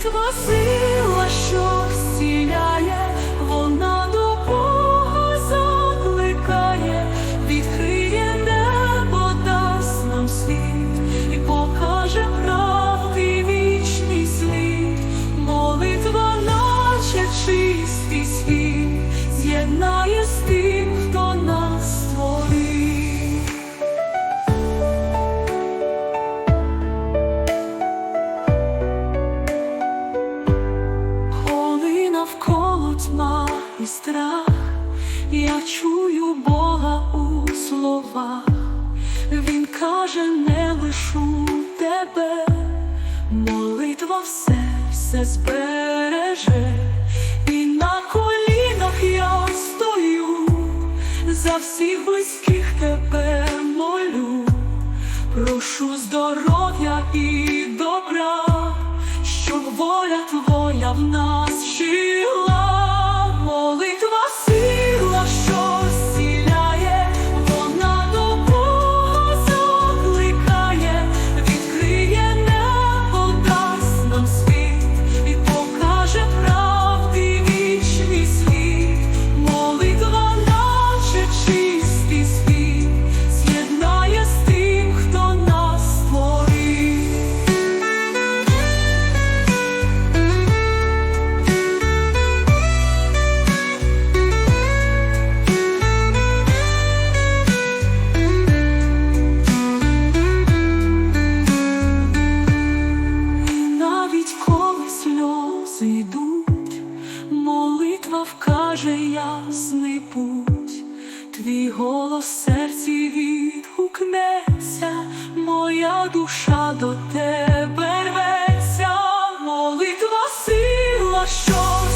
to my. і страх, я чую Бога у словах, Він каже, не лишу тебе, молитва все, все збереже, і на колінах я стою, за всіх близьких тебе молю, прошу здоров'я і добра, щоб воля твоя в нас жила. покаже ясний путь, твій голос в серці відгукнеться, моя душа до тебе рветься, молитва сила, що.